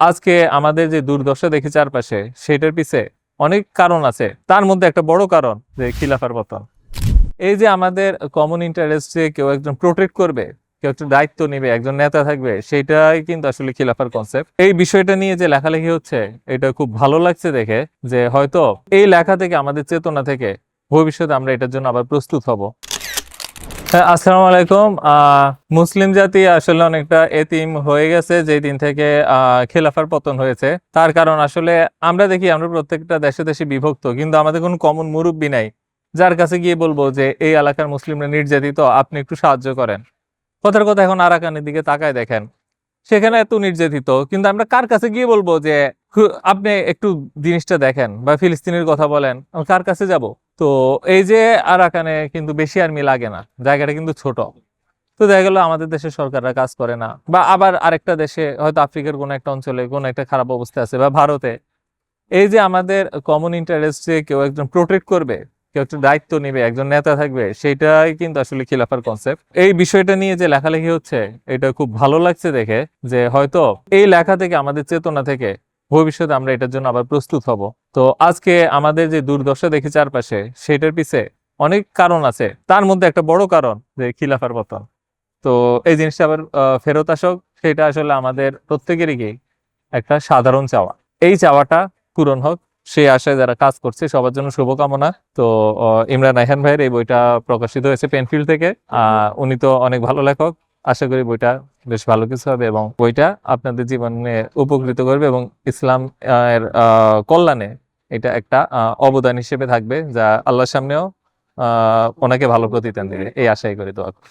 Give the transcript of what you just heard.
আজকে আমাদের যে দুর্দশা দেখি চারপাশে, সেটার পিছে অনেক কারণ আছে। তার মধ্যে একটা বড় কারণ যে খিলাফার পতন। এই যে আমাদের কমন ইন্টারেস্টে কেউ একজন প্রোটেক্ট করবে, কেউ একটা দায়িত্ব নেবে, একজন নেতা থাকবে, সেটাই কিন্তু আসলে খিলাফার কনসেপ্ট এই বিষয়টা নিয়ে যে লেখালেখি হচ্ছে, এটা খুব ভালো লাগছে দেখে যে হয়তো এই লেখা থেকে, আমাদের চেতনা থেকে ভবিষ্যতে আমরা এটার জন্য আবার প্রস্তুত হব। আসসালামু আলাইকুম। মুসলিম জাতি আসলে অনেকটা এতিম হয়ে গেছে, যেই দিন থেকে খেলাফার পতন হয়েছে। তার কারণ আসলে আমরা দেখি, আমরা প্রত্যেকটা দেশে দেশে বিভক্ত, কিন্তু আমাদের কোনো কমন মুরব্বী নাই। যার কাছে গিয়ে বলব যে, এই এলাকার মুসলিমরা নির্যাতিত, আপনি একটু সাহায্য করেন। কথার কথা এখন আরাকানের দিকে তাকায় দেখেন। সেখানে এত নির্যাতিত, কিন্তু আমরা কার কাছে গিয়ে বলব যে আপনি একটু জিনিসটা দেখেন বা ফিলিস্তিনের কথা বলেন, কার কাছে যাব? তো এই যে আরাকানে কিন্তু বেশি আর্মি লাগে না, জায়গাটা কিন্তু ছোট। তো দেখা গেলো আমাদের দেশের সরকাররা কাজ করে না, বা আবার আরেকটা দেশে, হয়তো আফ্রিকার কোনো একটা অঞ্চলে কোনো একটা খারাপ অবস্থা আছে, বা ভারতে। এই যে আমাদের কমন ইন্টারেস্টে কেউ একজন প্রোটেক্ট করবে, কেউ একটা দায়িত্ব নেবে, একজন নেতা থাকবে, সেটাই কিন্তু আসলে খিলাফার কনসেপ্ট এই বিষয়টা নিয়ে যে লেখালেখি হচ্ছে, এটা খুব ভালো লাগছে দেখে যে হয়তো এই লেখা থেকে, আমাদের চেতনা থেকে ভবিষ্যতে আমরা এটার জন্য আবার প্রস্তুত হব। তো আজকে আমাদের যে দুর্দশা দেখি চারপাশে, সেটার পিছে অনেক কারণ আছে। তার মধ্যে একটা বড় কারণ যে খিলাফার পতন। তো এই জিনিসটা আবার ফেরত আসুক, সেটা আসলে আমাদের প্রত্যেকেরই কি একটা সাধারণ চাওয়া। এই চাওয়াটা পূরণ হোক, সেই আশায় যারা কাজ করছে, সবার জন্য শুভকামনা। তো ইমরান রায়হান ভাইয়ের এই বইটা প্রকাশিত হয়েছে পেনফিল্ড থেকে। উনি তো অনেক ভালো লেখক। আশা করি বইটা বেশ ভালো কিছু হবে এবং বইটা আপনাদের জীবনে উপকৃত করবে এবং ইসলাম এর কল্যাণে এটা একটা অবদান হিসেবে থাকবে যা আল্লাহর সামনেও আহ ওনাকে ভালো প্রতিদান দেবে এই আশাই করে দোয়া করি।